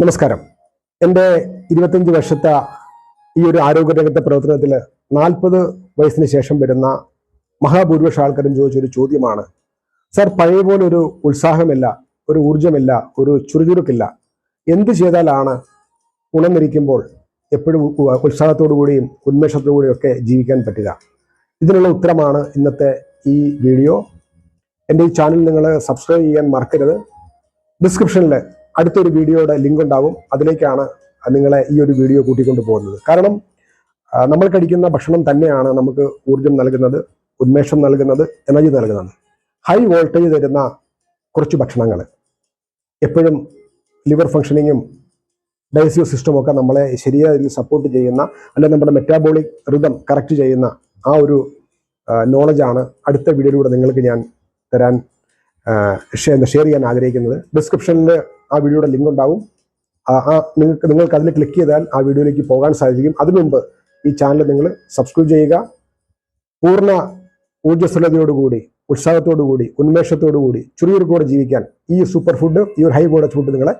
നമസ്കാരം. എന്റെ ഇരുപത്തഞ്ച് വർഷത്തെ ഈ ഒരു ആരോഗ്യരംഗത്തെ പ്രവർത്തനത്തിൽ നാൽപ്പത് വയസ്സിന് ശേഷം വരുന്ന മഹാഭൂരിപക്ഷ ആൾക്കാരും ചോദിച്ചൊരു ചോദ്യമാണ്. സർ പഴയ പോലെ ഒരു ഉത്സാഹമില്ല ഒരു ഊർജമില്ല ഒരു ചുറുചുറുക്കില്ല. എന്ത് ചെയ്താലാണ് ഉണർന്നിരിക്കുമ്പോൾ എപ്പോഴും ഉത്സാഹത്തോടു കൂടിയും ഉന്മേഷത്തോടു കൂടിയും ഒക്കെ ജീവിക്കാൻ പറ്റുക? ഇതിനുള്ള ഉത്തരമാണ് ഇന്നത്തെ ഈ വീഡിയോ. എന്റെ ഈ ചാനൽ നിങ്ങൾ സബ്സ്ക്രൈബ് ചെയ്യാൻ മറക്കരുത്. ഡിസ്ക്രിപ്ഷനിൽ അടുത്തൊരു വീഡിയോയുടെ ലിങ്ക് ഉണ്ടാവും. അതിലേക്കാണ് നിങ്ങളെ ഈ ഒരു വീഡിയോ കൂട്ടിക്കൊണ്ട് പോകുന്നത്. കാരണം നമ്മൾ കഴിക്കുന്ന ഭക്ഷണം തന്നെയാണ് നമുക്ക് ഊർജം നൽകുന്നത് ഉന്മേഷം നൽകുന്നത് എനർജി നൽകുന്നത്. ഹൈ വോൾട്ടേജ് തരുന്ന കുറച്ച് ഭക്ഷണങ്ങൾ. എപ്പോഴും ലിവർ ഫങ്ഷനിങ്ങും ഡൈജസ്റ്റീവ് സിസ്റ്റം ഒക്കെ നമ്മളെ ശരിയായ രീതിയിൽ സപ്പോർട്ട് ചെയ്യുന്ന അല്ലെങ്കിൽ നമ്മുടെ മെറ്റാബോളിക് റിതം കറക്റ്റ് ചെയ്യുന്ന ആ ഒരു നോളജാണ് അടുത്ത വീഡിയോയിലൂടെ നിങ്ങൾക്ക് ഞാൻ തരാൻ ഷെയർ ചെയ്യാൻ ആഗ്രഹിക്കുന്നത്. ഡിസ്ക്രിപ്ഷനിൽ ആ വീഡിയോയുടെ ലിങ്ക് ഉണ്ടാവും. ആ നിങ്ങൾക്ക് നിങ്ങൾക്ക് അതിൽ ക്ലിക്ക് ചെയ്താൽ ആ വീഡിയോയിലേക്ക് പോകാൻ സാധിക്കും. അതിനു മുമ്പ് ഈ ചാനൽ നിങ്ങൾ സബ്സ്ക്രൈബ് ചെയ്യുക. പൂർണ ഊർജസ്വലതയോടുകൂടി ഉത്സാഹത്തോടുകൂടി ഉന്മേഷത്തോടുകൂടി ചുരുക്കൂടെ ജീവിക്കാൻ ഈ സൂപ്പർ ഫുഡ് ഈ ഒരു ഹൈ ക്വാളിറ്റി ഫുഡ് നിങ്ങളെ